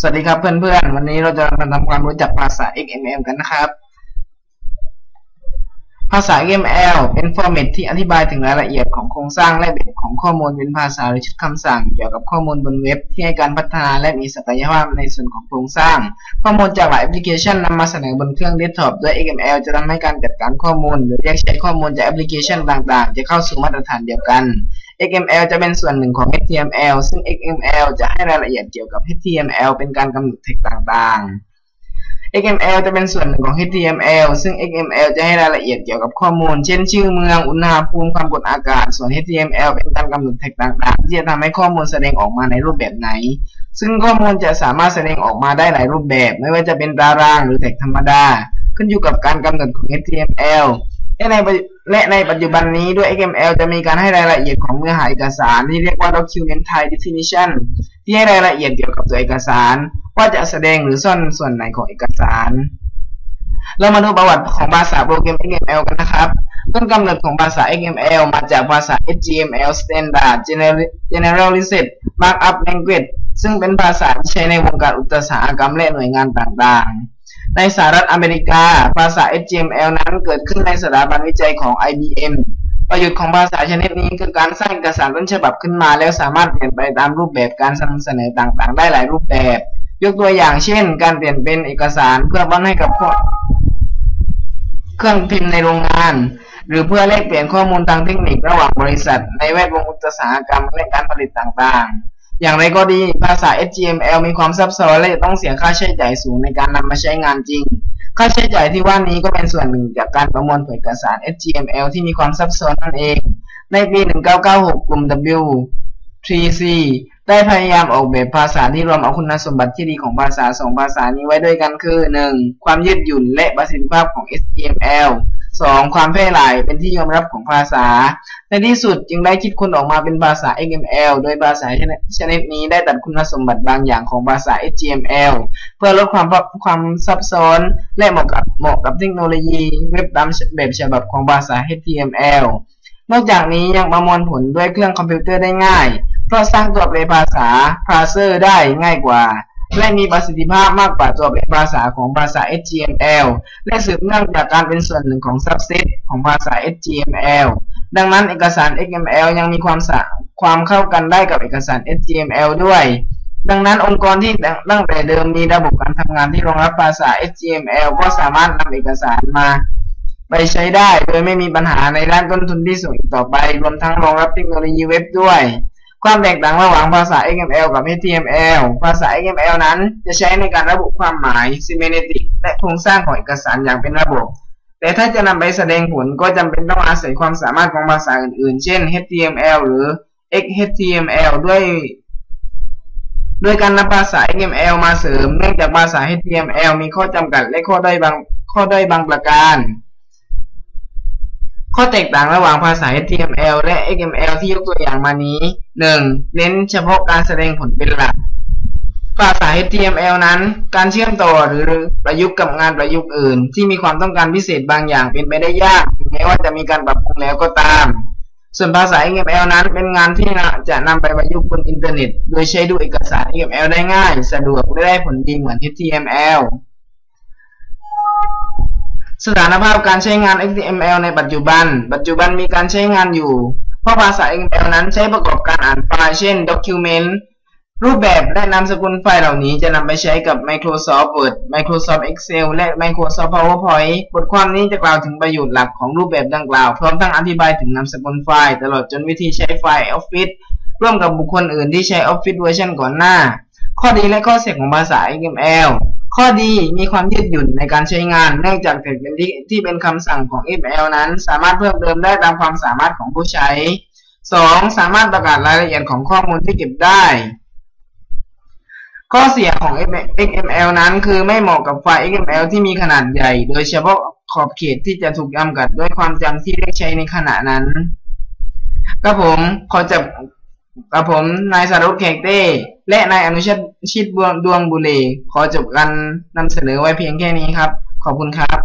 สวัสดีครับเพื่อนๆ วันนี้เราจะมาทำความรู้จักภาษา XML กันนะครับ ภาษา XML เป็นฟอร์แมตที่อธิบายถึงรายละเอียดของโครงสร้างและแบบของข้อมูลเป็นภาษาหรือชุดคำสั่ง เกี่ยวกับข้อมูลบนเว็บที่ให้การพัฒนาและมีศักยภาพในส่วนของโครงสร้าง ข้อมูลจากหลายแอปพลิเคชันนำมาเสนอบนเครื่องเดสก์ท็อปด้วย XML จะทำให้การจัดการข้อมูล หรือแยกใช้ข้อมูลจากแอปพลิเคชันต่างๆ จะเข้าสู่มาตรฐานเดียวกัน XML จะเป็นส่วนหนึ่งของ HTML ซึ่ง XML จะให้รายละเอียดเกี่ยวกับ HTML เป็นการกำหนดเทคต่างๆ XML จะเป็นส่วนหนึ่งของ HTML ซึ่ง XML จะให้รายละเอียดเกี่ยวกับข้อมูล เช่น ชื่อเมือง อุณหภูมิ ความกดอากาศ ส่วน HTML เป็นการกำหนดเทคต่างๆ ที่จะทำให้ข้อมูลแสดงออกมาในรูปแบบไหน ซึ่งข้อมูลจะสามารถแสดงออกมาได้หลายรูปแบบ ไม่ว่าจะเป็นตารางหรือเทคธรรมดา ขึ้นอยู่กับการกำหนดของ HTML และใน และในปัจจุบันนี้ด้วย XML จะมีการให้รายละเอียดของเนื้อหาเอกสารที่เรียกว่า Document Type Definition ที่ให้รายละเอียดเกี่ยวกับตัวเอกสาร ว่าจะแสดงหรือซ่อนส่วนไหนของเอกสาร เรามาดูประวัติของภาษาโปรแกรม XML กันนะครับต้นกำเนิดของภาษา XML มาจากภาษา HTML Standard Generalized Markup Language ซึ่งเป็นภาษาที่ใช้ในวงการอุตสาหกรรมและหน่วยงานต่างๆ ในสหรัฐอเมริกา ภาษา HTML นั้นเกิดขึ้นในสถาบันวิจัยของ IBM ประโยชน์ของภาษาชนิดนี้คือการสร้างเอกสารต้นฉบับขึ้นมา แล้วสามารถเปลี่ยนไปตามรูปแบบการนำเสนอต่างๆ ได้หลายรูปแบบ ยกตัวอย่างเช่น การเปลี่ยนเป็นเอกสารเพื่อบ้านให้กับเครื่องพิมพ์ในโรงงาน หรือเพื่อแลกเปลี่ยนข้อมูลทางเทคนิคระหว่างบริษัท ในแวดวงอุตสาหกรรมและการผลิตต่างๆ อย่างไรก็ดี ภาษา HTML มีความซับซ้อนและต้องเสียค่าใช้จ่ายสูงในการนำมาใช้งานจริง ค่าใช้จ่ายที่ว่านี้ก็เป็นส่วนหนึ่งจากการประมวลผลเอกสาร HTML ที่มีความซับซ้อนนั่นเอง ในปี 1996 กลุ่ม W3C ได้พยายามออกแบบภาษาที่รวมเอาคุณสมบัติที่ดีของภาษาสองภาษานี้ไว้ด้วยกันคือ 1. ความยืดหยุ่นและประสิทธิภาพของ HTML 2. ความแพร่หลายเป็นที่ยอมรับของภาษา ในที่สุดจึงได้คิดคนออกมาเป็นภาษา XML โดยภาษาชนิดนี้ได้ตัดคุณสมบัติบางอย่างของภาษา HTML เพื่อลดความความซับซ้อนและเหมาะกับเหมาะกับเทคโนโลยีเว็บตามแบบฉบับของภาษา HTML นอกจากนี้ยังประมวลผลด้วยเครื่องคอมพิวเตอร์ได้ง่าย เพราะสร้างตัวแปลภาษา parser ได้ง่ายกว่า และมีประสิทธิภาพมากกว่าตัวเป็นภาษาของภาษา HTML และสืบเนื่องจากการเป็นส่วนหนึ่งของซับเซตของภาษา HTML ดังนั้นเอกสาร XML ยังมีความสความเข้ากันได้กับเอกสาร HTML ด้วย ดังนั้นองค์กรที่ตั้งแต่เดิมมีระบบการทำงานที่รองรับภาษา HTML ก็สามารถนำเอกสารมาไปใช้ได้โดยไม่มีปัญหาในด้านต้นทุนที่สูงอีกต่อไป รวมทั้งรองรับเทคโนโลยีเว็บด้วย ความแตกต่างระหว่างภาษา XML กับ HTML ภาษา XML นั้นจะใช้ในการระบุความหมาย semantic และโครงสร้างของเอกสารอย่างเป็นระบบ แต่ถ้าจะนำไปแสดงผลก็จำเป็นต้องอาศัยความสามารถของภาษาอื่นๆ เช่น HTML หรือ XHTML ด้วยด้วยการนำภาษา XML มาเสริม เนื่องจากภาษา HTML มีข้อจำกัดและข้อด้อยบางข้อด้อยบางประการ ข้อแตกต่างระหว่างภาษา HTML และ XML ที่ยกตัวอย่างมานี้ 1. เน้นเฉพาะการแสดงผลเป็นหลัก ภาษา HTML นั้น การเชื่อมต่อหรือประยุกต์กับงานประยุกต์อื่น ที่มีความต้องการพิเศษบางอย่างเป็นไปได้ยากแม้ว่าจะมีการปรับปรุงแล้วก็ตาม ส่วนภาษา XML นั้นเป็นงานที่จะนำไปประยุกต์บนอินเทอร์เน็ต โดยใช้ดูเอกสาร XML ได้ง่าย สะดวกและได้ผลดีเหมือน HTML สถานภาพการใช้งาน XML ในปัจจุบัน ปัจจุบันมีการใช้งานอยู่ เพราะภาษา XML นั้นใช้ประกอบการอ่านไฟล์เช่น Document รูปแบบและนามสกุลไฟล์เหล่านี้จะนำไปใช้กับ Microsoft Word Microsoft Excel และ Microsoft PowerPoint บทความนี้จะกล่าวถึงประโยชน์หลักของรูปแบบดังกล่าว พร้อมทั้งอธิบายถึงนามสกุลไฟล์ ตลอดจนวิธีใช้ไฟล์ Office ร่วมกับบุคคลอื่นที่ใช้ Office เวอร์ชันก่อนหน้า ข้อดีและข้อเสียของภาษา XML ข้อดีมีความยืดหยุ่นในการใช้งาน เนื่องจากเป็นที่ที่เป็นคำสั่งของ XML นั้น สามารถเพิ่มเติมได้ตามความสามารถของผู้ใช้ 2. สามารถประกาศรายละเอียดของข้อมูลที่เก็บได้ ข้อเสียของ XML นั้นคือไม่เหมาะกับไฟล์ XML ที่มีขนาดใหญ่ โดยเฉพาะขอบเขตที่จะถูกจำกัดด้วยความจำที่เรียกใช้ในขณะนั้นก็ผมขอจับกับผมนายสารุตแขกเต้ และนายอนุชิตชิดดวงบุเรขอจบการนำเสนอไว้เพียงแค่นี้ครับ ขอบคุณครับ